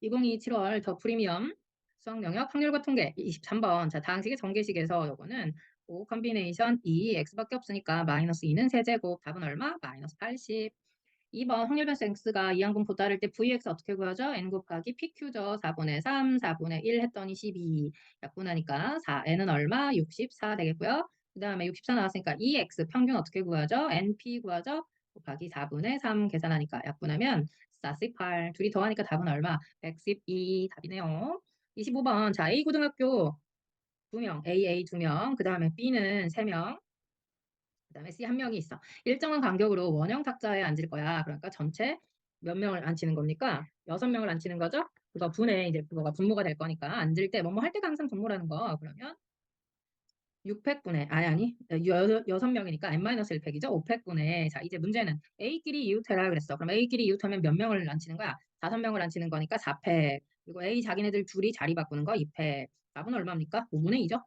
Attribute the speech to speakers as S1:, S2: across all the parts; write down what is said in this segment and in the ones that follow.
S1: 2022 7월 더 프리미엄 수학 영역 확률과 통계 23번 자 다항식의 전개식에서 요거는 5 컨비네이션 2 x밖에 없으니까 마이너스 2는 세제곱 답은 얼마? 마이너스 80 2번 확률 변수 x가 이항분포 따를 때 vx 어떻게 구하죠? n 곱하기 pq죠 4분의 3 4분의 1 했더니 12 약분하니까 4 n은 얼마? 64 되겠고요 그 다음에 64 나왔으니까 2x 평균 어떻게 구하죠? np 구하죠? 곱하기 4분의 3 계산하니까 약분하면 48 둘이 더하니까 답은 얼마? 112 답이네요. 25번 자 A 고등학교 2명 AA 2명 그 다음에 B는 3명 그 다음에 C 1명이 있어. 일정한 간격으로 원형 탁자에 앉을 거야. 그러니까 전체 몇 명을 앉히는 겁니까? 6명을 앉히는 거죠? 그거 분의 이제 그거가 분모가 될 거니까 앉을 때 뭐뭐 할 때가 항상 분모라는 거. 그러면 600분의 아니 아니 여, 여섯 명이니까 n-1팩이죠. 500분의 자 이제 문제는 A끼리 이웃해라 그랬어. 그럼 A끼리 이웃하면 몇 명을 앉히는 거야? 다섯 명을 앉히는 거니까 4팩 그리고 A 자기네들 둘이 자리 바꾸는 거 2팩 답은 얼마입니까? 5분의 2죠.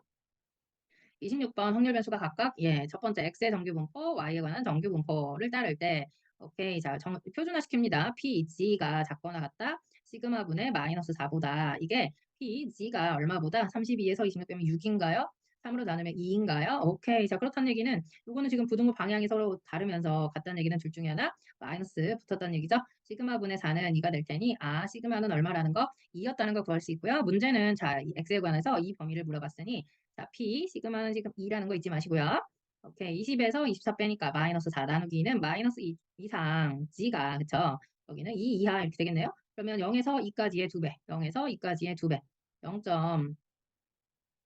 S1: 26번 확률 변수가 각각 예, 첫 번째 x의 정규 분포, y에 관한 정규 분포를 따를 때 오케이 자 정, 표준화 시킵니다. p, g가 작거나 같다. 시그마 분의 마이너스 4보다 이게 p, g가 얼마보다 32에서 26 빼면 6인가요? 3으로 나누면 2인가요? 오케이. 자, 그렇다는 얘기는 이거는 지금 부등호 방향이 서로 다르면서 같다는 얘기는 둘 중에 하나 마이너스 붙었다는 얘기죠. 시그마 분의 4는 2가 될 테니 아, 시그마는 얼마라는 거? 2였다는 거 구할 수 있고요. 문제는 자, x에 관해서 이 범위를 물어봤으니 자, p 시그마는 지금 2라는 거 잊지 마시고요. 오케이. 20에서 24 빼니까 마이너스 4 나누기는 마이너스 2 이상 g가 그쵸? 여기는 2 이하 이렇게 되겠네요. 그러면 0에서 2까지의 2배, 0에서 2까지의 2배, 0.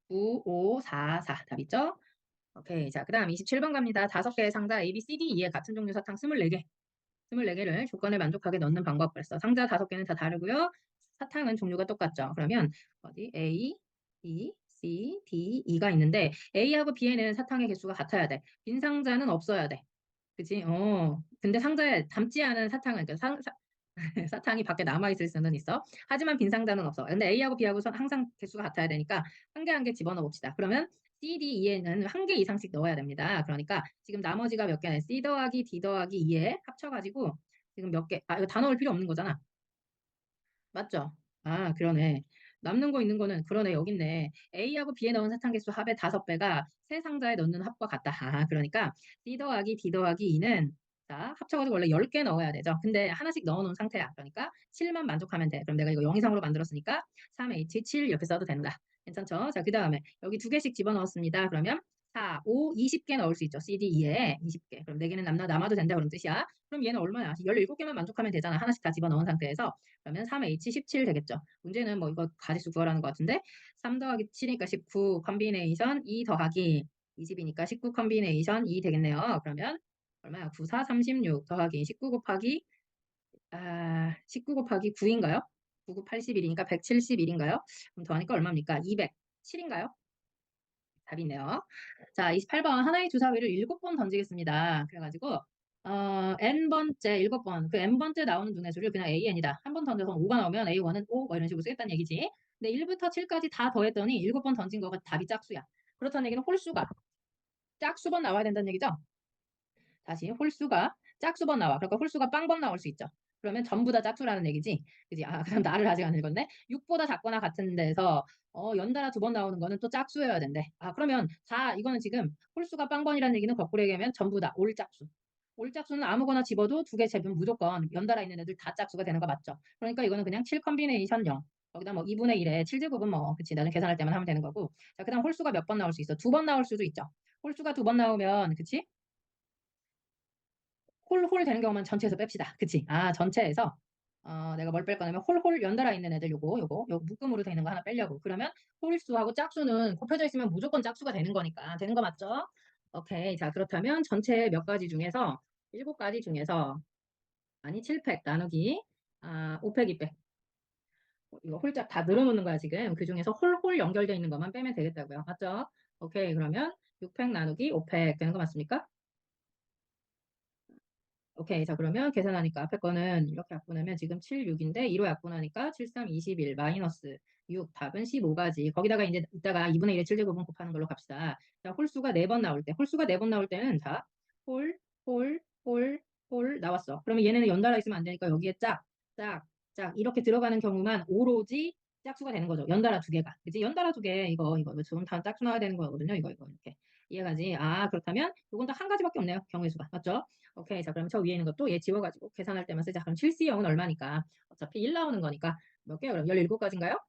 S1: 9, 5, 4, 4. 답 있죠? 오케이. 자, 그 다음 27번 갑니다. 다섯 개의 상자 A, B, C, D, E의 같은 종류 사탕 24개. 24개를 조건을 만족하게 넣는 방법 그랬어. 상자 다섯 개는 다 다르고요. 사탕은 종류가 똑같죠. 그러면 어디 A, B, C, D, E가 있는데 A하고 B에는 사탕의 개수가 같아야 돼. 빈 상자는 없어야 돼. 그치? 어. 근데 상자에 담지 않은 사탕은 그러니까 상, 사, 사탕이 밖에 남아있을 수는 있어. 하지만 빈 상자는 없어. 근데 A하고 B하고 항상 개수가 같아야 되니까 한 개 한 개 집어넣어 봅시다. 그러면 C, D, E에는 한 개 이상씩 넣어야 됩니다. 그러니까 지금 나머지가 몇 개네? C 더하기 D 더하기 E에 합쳐가지고 지금 몇 개? 아 이거 다 넣을 필요 없는 거잖아. 맞죠? 아 그러네. 남는 거 있는 거는 그러네 여기 있네. A하고 B에 넣은 사탕 개수 합의 다섯 배가 세 상자에 넣는 합과 같다. 아 그러니까 C 더하기 D 더하기 E는 자, 합쳐가지고 원래 10개 넣어야 되죠. 근데 하나씩 넣어놓은 상태야. 그러니까 7만 만족하면 돼. 그럼 내가 이거 0 이상으로 만들었으니까 3H7 이렇게 써도 된다. 괜찮죠? 자, 그 다음에 여기 두 개씩 집어넣었습니다. 그러면 4, 5, 20개 넣을 수 있죠. CD, E에 20개. 그럼 4개는 남나, 남아도 된다 그런 뜻이야. 그럼 얘는 얼마냐? 17개만 만족하면 되잖아. 하나씩 다 집어넣은 상태에서. 그러면 3H17 되겠죠. 문제는 뭐 이거 가지수 구하라는 것 같은데 3 더하기 7이니까 19 컨비네이션 2 더하기 20이니까 19 컨비네이션 2 되겠네요. 그러면 얼마야? 9, 4, 36 더하기 19 곱하기 아, 19 곱하기 9인가요? 9, 9, 81이니까 171인가요? 그럼 더하니까 얼마입니까? 207인가요? 답이 있네요. 자, 28번 하나의 주사위를 7번 던지겠습니다. 그래가지고 어, n번째, 7번, 그 n번째 나오는 눈의 수를 그냥 an이다. 한 번 던져서 5가 나오면 a1은 5, 뭐 이런 식으로 쓰겠다는 얘기지. 근데 1부터 7까지 다 더했더니 7번 던진 거가 답이 짝수야. 그렇다는 얘기는 홀수가 짝수번 나와야 된다는 얘기죠. 다시 홀수가 짝수번 나와. 그러니까 홀수가 빵번 나올 수 있죠. 그러면 전부 다 짝수라는 얘기지. 그지? 아, 그럼 나를 아직 안 읽었네. 6보다 작거나 같은 데서 어, 연달아 두 번 나오는 거는 또 짝수여야 된대. 아, 그러면 4 이거는 지금 홀수가 빵번이라는 얘기는 거꾸로 얘기하면 전부 다 올 짝수. 올 짝수는 아무거나 집어도 두개 재면 무조건 연달아 있는 애들 다 짝수가 되는 거 맞죠? 그러니까 이거는 그냥 7 컨비네이션 0. 거기다 뭐 2분의 1에 7 제곱은 뭐 그치 나중에 계산할 때만 하면 되는 거고 자 그 다음 홀수가 몇 번 나올 수 있어? 두 번 나올 수도 있죠. 홀수가 두 번 나오면 그치? 홀홀 되는 경우만 전체에서 뺍시다. 그치? 아, 전체에서 어, 내가 뭘 뺄 거냐면 홀홀 연달아 있는 애들 요거 요거 요 묶음으로 되는 거 하나 빼려고. 그러면 홀수하고 짝수는 곱해져 있으면 무조건 짝수가 되는 거니까 되는 거 맞죠? 오케이. 자, 그렇다면 전체 몇 가지 중에서 일곱 가지 중에서 아니 7팩 나누기 아, 5팩 2팩 이거 홀짝 다 늘어놓는 거야 지금 그 중에서 홀홀 연결되어 있는 것만 빼면 되겠다고요 맞죠? 오케이 그러면 6팩 나누기 5팩 되는 거 맞습니까? 오케이. 자, 그러면 계산하니까 앞에 거는 이렇게 약분하면 지금 7, 6인데 2로 약분하니까 7, 3, 21 마이너스 6 답은 15가지. 거기다가 이제 이따가 2분의 1에 7제곱은 곱하는 걸로 갑시다. 자, 홀수가 4번 나올 때. 홀수가 4번 나올 때는 자, 홀, 홀, 홀, 홀 나왔어. 그러면 얘네는 연달아 있으면 안 되니까 여기에 짝, 짝, 짝 이렇게 들어가는 경우만 오로지 짝수가 되는 거죠. 연달아 두 개가. 그치? 연달아 두 개, 이거, 이거, 이거 지금 다 짝수 나와야 되는 거거든요. 이거, 이거, 이렇게. 이해가지? 아, 그렇다면 이건 다한 가지밖에 없네요. 경우의 수가. 맞죠? 오케이. 자, 그럼 저 위에 있는 것도 얘 지워가지고 계산할 때만 쓰자. 그럼 7C형은 얼마니까? 어차피 1 나오는 거니까. 몇 개요? 그럼 17가지인가요?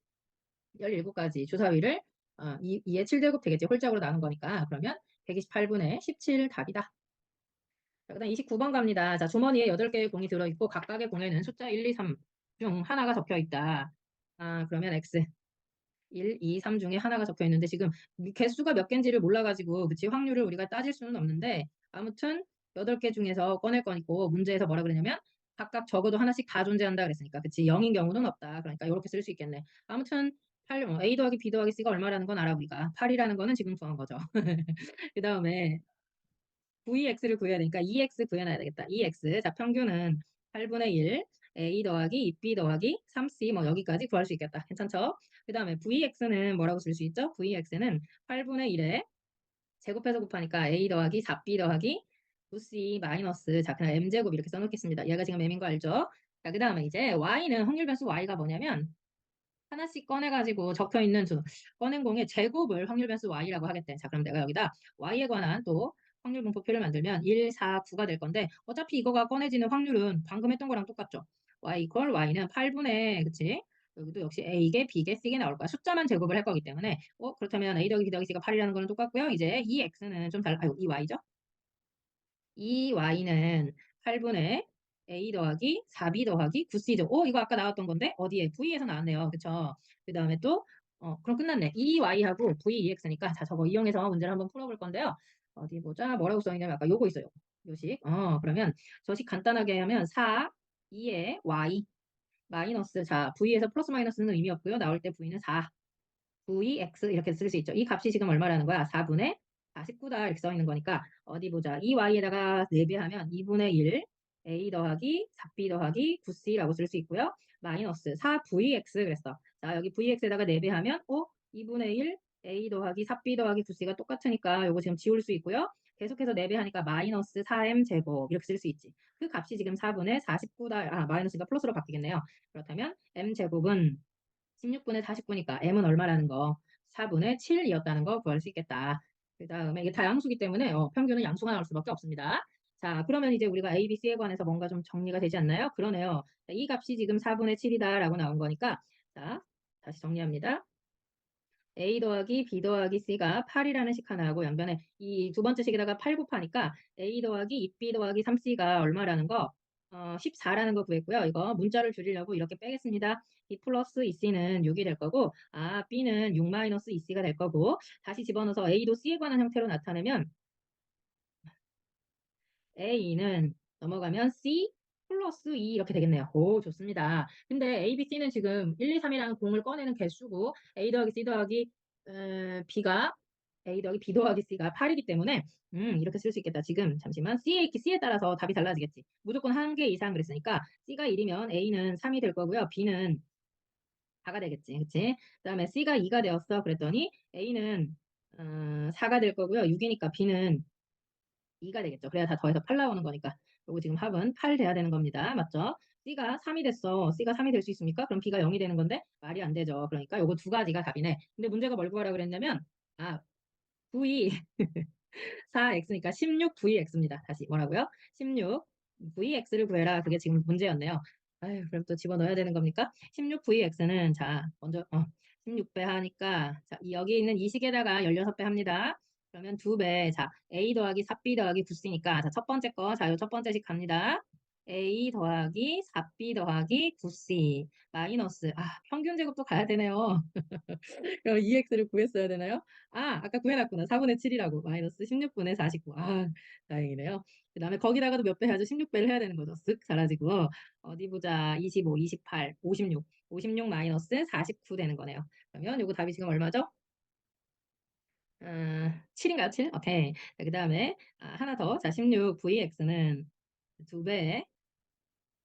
S1: 17가지 주사위를 어, 2, 2의 7제곱 되겠지. 홀짝으로 나눈 거니까. 그러면 128분의 17 답이다. 자, 그 다음 29번 갑니다. 자, 주머니에 8개의 공이 들어있고 각각의 공에는 숫자 1, 2, 3 중 하나가 적혀 있다. 아, 그러면 X. 1, 2, 3 중에 하나가 적혀 있는데 지금 개수가 몇 개인지를 몰라가지고 그치 확률을 우리가 따질 수는 없는데 아무튼 8개 중에서 꺼낼 거니까 문제에서 뭐라 그러냐면 각각 적어도 하나씩 다 존재한다 그랬으니까 그치 0인 경우는 없다. 그러니까 이렇게 쓸 수 있겠네. 아무튼 8, 어, A 더하기 B 더하기 C가 얼마라는 건 알아 우리가. 8이라는 거는 지금 구한 거죠. 그 다음에 VX를 구해야 되니까 EX 구해놔야 되겠다. EX. 자, 평균은 8분의 1. A 더하기 2B 더하기 3C 뭐 여기까지 구할 수 있겠다. 괜찮죠? 그 다음에 VX는 뭐라고 쓸 수 있죠? VX는 8분의 1에 제곱해서 곱하니까 A 더하기 4B 더하기 9C 마이너스 자 그냥 M제곱 이렇게 써놓겠습니다. 얘가 지금 M인 거 알죠? 자, 그 다음에 이제 Y는 확률 변수 Y가 뭐냐면 하나씩 꺼내가지고 적혀 있는 수 꺼낸 공의 제곱을 확률 변수 Y라고 하겠대. 자, 그럼 내가 여기다 Y에 관한 또 확률 분포표를 만들면 1, 4, 9가 될 건데 어차피 이거가 꺼내지는 확률은 방금 했던 거랑 똑같죠. y 이퀄 y는 8분의 그치? 여기도 역시 a개, b개, c개 나올 거야. 숫자만 제곱을 할 거기 때문에 어 그렇다면 a 더하기 b 더하기 c가 8이라는 거는 똑같고요. 이제 이 x는 좀 달라. 아이고 이 y죠. 이 y는 8분의 a 더하기 4b 더하기 9c죠. 오 이거 아까 나왔던 건데 어디에? v에서 나왔네요. 그쵸? 그 다음에 또 어, 그럼 끝났네. 이 y하고 v, ex니까 자 저거 이용해서 문제를 한번 풀어볼 건데요. 어디 보자. 뭐라고 써있냐면 아까 요거 있어요. 요식. 어 그러면 저식 간단하게 하면 4 2의 y 마이너스 자 v에서 플러스 마이너스는 의미 없고요. 나올 때 v는 4 vx 이렇게 쓸 수 있죠. 이 값이 지금 얼마라는 거야? 4분의 49다 이렇게 써 있는 거니까 어디 보자. 이 y에다가 4배 하면 2분의 1 a 더하기 4b 더하기 9c라고 쓸 수 있고요. 마이너스 4vx 그랬어. 자 여기 vx에다가 4배 하면 어? 2분의 1 a 더하기 4b 더하기 9c가 똑같으니까 요거 지금 지울 수 있고요. 계속해서 4배 하니까 마이너스 4m 제곱 이렇게 쓸 수 있지. 그 값이 지금 4분의 49다. 아 마이너스가 플러스로 바뀌겠네요. 그렇다면 m 제곱은 16분의 49니까 m은 얼마라는 거 4분의 7이었다는 거 구할 수 있겠다. 그 다음에 이게 다 양수기 때문에 어, 평균은 양수가 나올 수밖에 없습니다. 자 그러면 이제 우리가 A, B, C에 관해서 뭔가 좀 정리가 되지 않나요? 그러네요. 자, 이 값이 지금 4분의 7이다 라고 나온 거니까 자 다시 정리합니다. A 더하기 B 더하기 C가 8이라는 식 하나 하고 양변에 이 두 번째 식에다가 8 곱하니까 A 더하기 2B 더하기 3C가 얼마라는 거? 어, 14라는 거 구했고요. 이거 문자를 줄이려고 이렇게 빼겠습니다. 2 플러스 2C는 6이 될 거고 아 B는 6 마이너스 2C가 될 거고 다시 집어넣어서 A도 C에 관한 형태로 나타내면 A는 넘어가면 C 플러스 2 이렇게 되겠네요. 오, 좋습니다. 근데 A, B, C는 지금 1, 2, 3이라는 공을 꺼내는 개수고 A 더하기 C 더하기 음, B가 A 더하기 B 더하기 C가 8이기 때문에 음, 이렇게 쓸 수 있겠다. 지금 잠시만 C에, C에 따라서 답이 달라지겠지. 무조건 한 개 이상 그랬으니까 C가 1이면 A는 3이 될 거고요. B는 4가 되겠지. 그치? 그 다음에 C가 2가 되었어. 그랬더니 A는 음, 4가 될 거고요. 6이니까 B는 2가 되겠죠. 그래야 다 더해서 8 나오는 거니까. 요거 지금 합은 8 돼야 되는 겁니다. 맞죠? C가 3이 됐어. C가 3이 될 수 있습니까? 그럼 B가 0이 되는 건데 말이 안 되죠. 그러니까 요거 두 가지가 답이네. 근데 문제가 뭘 구하라 그랬냐면 아, V 4x니까 16VX입니다. 다시 뭐라고요? 16 VX를 구해라. 그게 지금 문제였네요. 아유, 그럼 또 집어넣어야 되는 겁니까? 16VX는 자, 먼저 어, 16배 하니까 자, 여기 있는 이 식에다가 16배 합니다. 그러면 2배. 자, A 더하기 4B 더하기 9C니까 자, 첫 번째 거. 자, 요 첫 번째씩 갑니다. A 더하기 4B 더하기 9C 마이너스 아 평균 제곱도 가야 되네요. 그럼 2x를 구했어야 되나요? 아 아까 구해놨구나. 4분의 7이라고 마이너스 16분의 49. 아 다행이네요. 그 다음에 거기다가도 몇 배 해야죠? 16배를 해야 되는 거죠. 쓱 사라지고 어디 보자. 25, 28, 56 56 마이너스 49 되는 거네요. 그러면 요거 답이 지금 얼마죠? 음, 7인가요? 7? 오케이. 그 다음에 아, 하나 더. 자, 16 VX는 2배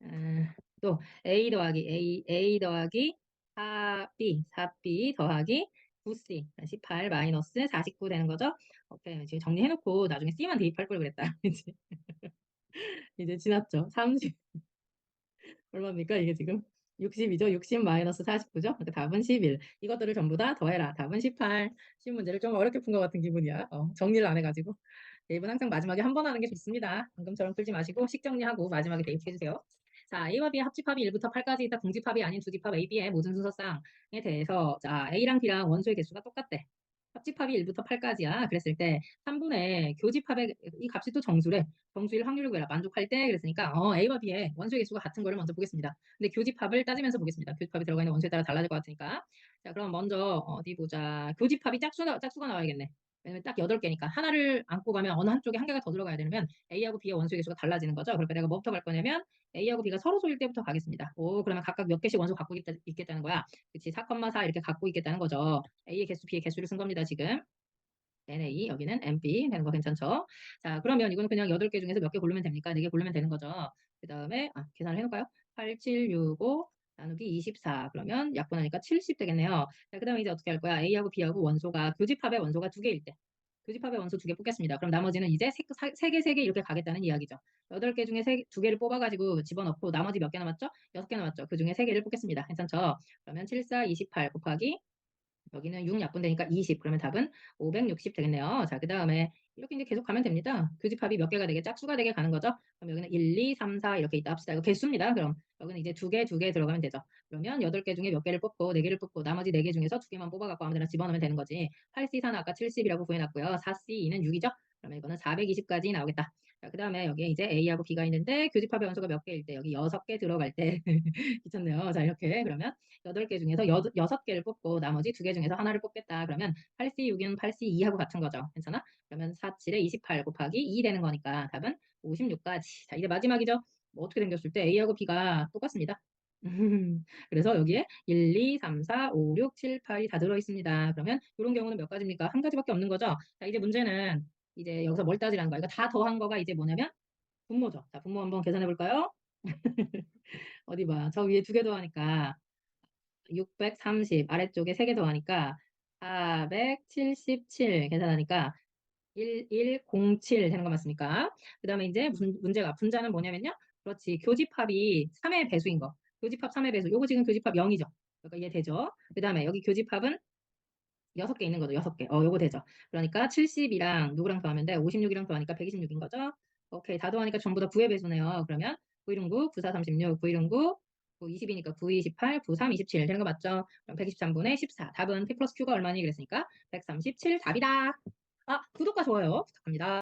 S1: 음, 또 A 더하기 A, A 더하기 4B, 4B 더하기 9C, 18 마이너스 49 되는 거죠? 오케이. 지금 정리해놓고 나중에 C만 대입할 걸 그랬다. 이제 지났죠. 30. 얼마입니까? 이게 지금 60이죠. 60 마이너스 49죠. 그러니까 답은 11. 이것들을 전부 다 더해라. 답은 18. 쉬운 문제를 좀 어렵게 푼 것 같은 기분이야. 어, 정리를 안 해가지고. 대입은 항상 마지막에 한 번 하는 게 좋습니다. 방금처럼 풀지 마시고 식 정리하고 마지막에 대입해주세요. 자, A와 B의 합집합이 1부터 8까지 있다 공집합이 아닌 두집합 A, B의 모든 순서쌍에 대해서 자, A랑 B랑 원소의 개수가 똑같대. 합집합이 1부터 8까지야. 그랬을 때 3분의 교집합의 이 값이 또 정수래. 정수일 확률을 구해라. 만족할 때 그랬으니까 어, A와 B의 원소의 개수가 같은 거를 먼저 보겠습니다. 근데 교집합을 따지면서 보겠습니다. 교집합이 들어가 있는 원소에 따라 달라질 것 같으니까. 자, 그럼 먼저 어디 보자. 교집합이 짝수가 짝수가 나와야겠네. 왜냐면 딱 8개니까 하나를 안고 가면 어느 한쪽에 한 개가 더 들어가야 되면 A하고 B의 원소의 개수가 달라지는 거죠. 그러니까 내가 뭐부터 갈 거냐면 A하고 B가 서로 소일 때부터 가겠습니다. 오, 그러면 각각 몇 개씩 원소 갖고 있겠다, 있겠다는 거야. 그치, 4,4 이렇게 갖고 있겠다는 거죠. A의 개수, B의 개수를 쓴 겁니다, 지금. NA, 여기는 MB 되는 거 괜찮죠? 자, 그러면 이거는 그냥 8개 중에서 몇 개 고르면 됩니까? 4개 고르면 되는 거죠. 그 다음에, 아, 계산을 해놓을까요? 8, 7, 6, 5, 나누기 24. 그러면 약분하니까 70 되겠네요. 자, 그 다음에 이제 어떻게 할 거야? A하고 B하고 원소가, 교집합의 원소가 두 개일 때. 교집합의 원소 두 개 뽑겠습니다. 그럼 나머지는 이제 세 개, 세 개 이렇게 가겠다는 이야기죠. 여덟 개 중에 세, 두 개를 뽑아가지고 집어넣고 나머지 몇 개 남았죠? 여섯 개 남았죠. 그 중에 세 개를 뽑겠습니다. 괜찮죠? 그러면 7, 4, 28 곱하기 여기는 6 약분되니까 20. 그러면 답은 560 되겠네요. 자, 그 다음에 이렇게 이제 계속 가면 됩니다. 교집합이 몇 개가 되게 짝수가 되게 가는 거죠. 그럼 여기는 1, 2, 3, 4 이렇게 있다 합시다. 이거 개수입니다. 그럼 여기는 이제 두 개, 두 개 들어가면 되죠. 그러면 8개 중에 몇 개를 뽑고 4개를 뽑고 나머지 4개 중에서 두 개만 뽑아갖고 아무데나 집어넣으면 되는 거지. 8C4는 아까 70이라고 구해놨고요. 4C2는 6이죠. 그러면 이거는 420까지 나오겠다. 자, 그 다음에 여기에 이제 A하고 B가 있는데 교집합의 원소가 몇 개일 때 여기 6개 들어갈 때 귀찮네요. 자 이렇게 그러면 8개 중에서 여, 6개를 뽑고 나머지 2개 중에서 하나를 뽑겠다. 그러면 8C6은 8C2하고 같은 거죠. 괜찮아? 그러면 4, 7에 28 곱하기 2 되는 거니까 답은 56까지. 자 이제 마지막이죠. 뭐 어떻게 생겼을 때 A하고 B가 똑같습니다. 그래서 여기에 1, 2, 3, 4, 5, 6, 7, 8이 다 들어있습니다. 그러면 이런 경우는 몇 가지입니까? 한 가지밖에 없는 거죠. 자 이제 문제는 이제 여기서 뭘 따지라는 거야. 이거 다 더한 거가 이제 뭐냐면 분모죠. 자, 분모 한번 계산해 볼까요? 어디 봐. 저 위에 두 개 더하니까 630 아래쪽에 세 개 더하니까 477 계산하니까 1107 되는 거 맞습니까? 그 다음에 이제 문, 문제가 분자는 뭐냐면요. 그렇지. 교집합이 3의 배수인 거. 교집합 3의 배수. 요거 지금 교집합 0이죠. 그러니까 이해되죠? 그 다음에 여기 교집합은 6개 있는 거죠. 6개. 어, 요거 되죠. 그러니까 70이랑 누구랑 더하면 돼? 56이랑 더하니까 126인 거죠. 오케이. 다 더하니까 전부 다 9의 배수네요. 그러면 919, 94, 36, 916, 9, 20이니까 9, 28, 9, 3, 27 되는 거 맞죠? 그럼 123분의 14. 답은 P 플러스 Q가 얼마니? 그랬으니까 137 답이다. 아, 구독과 좋아요 부탁합니다.